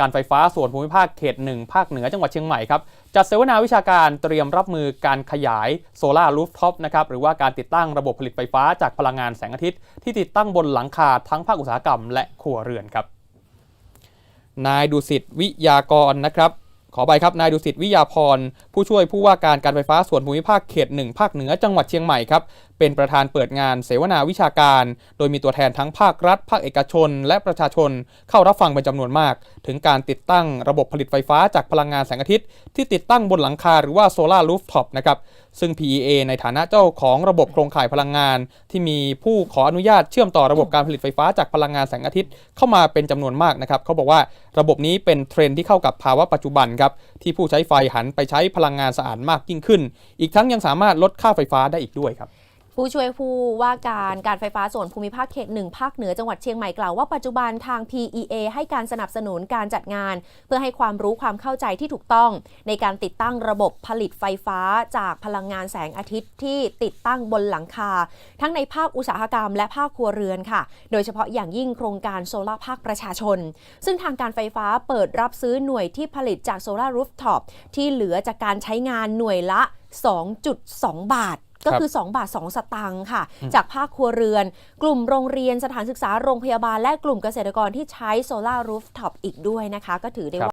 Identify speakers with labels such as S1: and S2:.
S1: การไฟฟ้าส่วนภูมิภาคเขตหนึ่งภาคเหนือจังหวัดเชียงใหม่ครับจัดเสวนาวิชาการเตรียมรับมือการขยายโซลารูฟท็อปนะครับหรือว่าการติดตั้งระบบผลิตไฟฟ้าจากพลังงานแสงอาทิตย์ที่ติดตั้งบนหลังคาทั้งภาคอุตสาหกรรมและครัวเรือนครับ นายดุสิตวิยากรนะครับขอไปครับ นายดุสิตวิยาพร ผู้ช่วยผู้ว่าการการไฟฟ้าส่วนภูมิภาคเขตหนึ่งภาคเหนือจังหวัดเชียงใหม่ครับ เป็นประธานเปิดงานเสวนาวิชาการ โดยมีตัวแทนทั้งภาครัฐ ภาคเอกชน และประชาชนเข้ารับฟังเป็นจำนวนมาก ถึงการติดตั้งระบบผลิตไฟฟ้าจากพลังงานแสงอาทิตย์ ที่ติดตั้งบนหลังคาหรือว่าโซลารูฟท็อปนะครับ ซึ่ง PEA ในฐานะเจ้าของระบบโครงข่ายพลังงาน ที่มีผู้ขออนุญาตเชื่อมต่อระบบการผลิตไฟฟ้าจากพลังงานแสงอาทิตย์เข้ามาเป็นจำนวนมากนะครับเขาบอกว่าระบบนี้เป็นเทรนที่เข้ากับภาวะปัจจุบันครับที่ผู้ใช้ไฟหันไปใช้พลังงานสะอาดมากยิ่งขึ้น อีกทั้งยังสามารถลดค่าไฟฟ้าได้อีกด้วยครับ
S2: ผู้ช่วยผู้ว่าการการไฟฟ้าส่วนภูมิภาคเขตหนึ่งภาคเหนือจังหวัดเชียงใหม่กล่าวว่าปัจจุบันทาง PEA ให้การสนับสนุนการจัดงาน เพื่อให้ความรู้ความเข้าใจที่ถูกต้อง ในการติดตั้งระบบผลิตไฟฟ้าจากพลังงานแสงอาทิตย์ที่ติดตั้งบนหลังคา ทั้งในภาคอุตสาหกรรมและภาคครัวเรือนค่ะ โดยเฉพาะอย่างยิ่งโครงการโซลาร์ภาคประชาชน ซึ่งทางการไฟฟ้าเปิดรับซื้อหน่วยที่ผลิตจากโซลาร์รูฟท็อปที่เหลือจากการใช้งานหน่วยละ 2.2 บาท ก็คือ 2 บาท 2 สตังค์ค่ะ จากภาคครัวเรือน กลุ่มโรงเรียนสถานศึกษาโรงพยาบาล และกลุ่มเกษตรกรที่ใช้โซลารูฟท็อปอีกด้วยนะคะ ก็ถือได้ว่า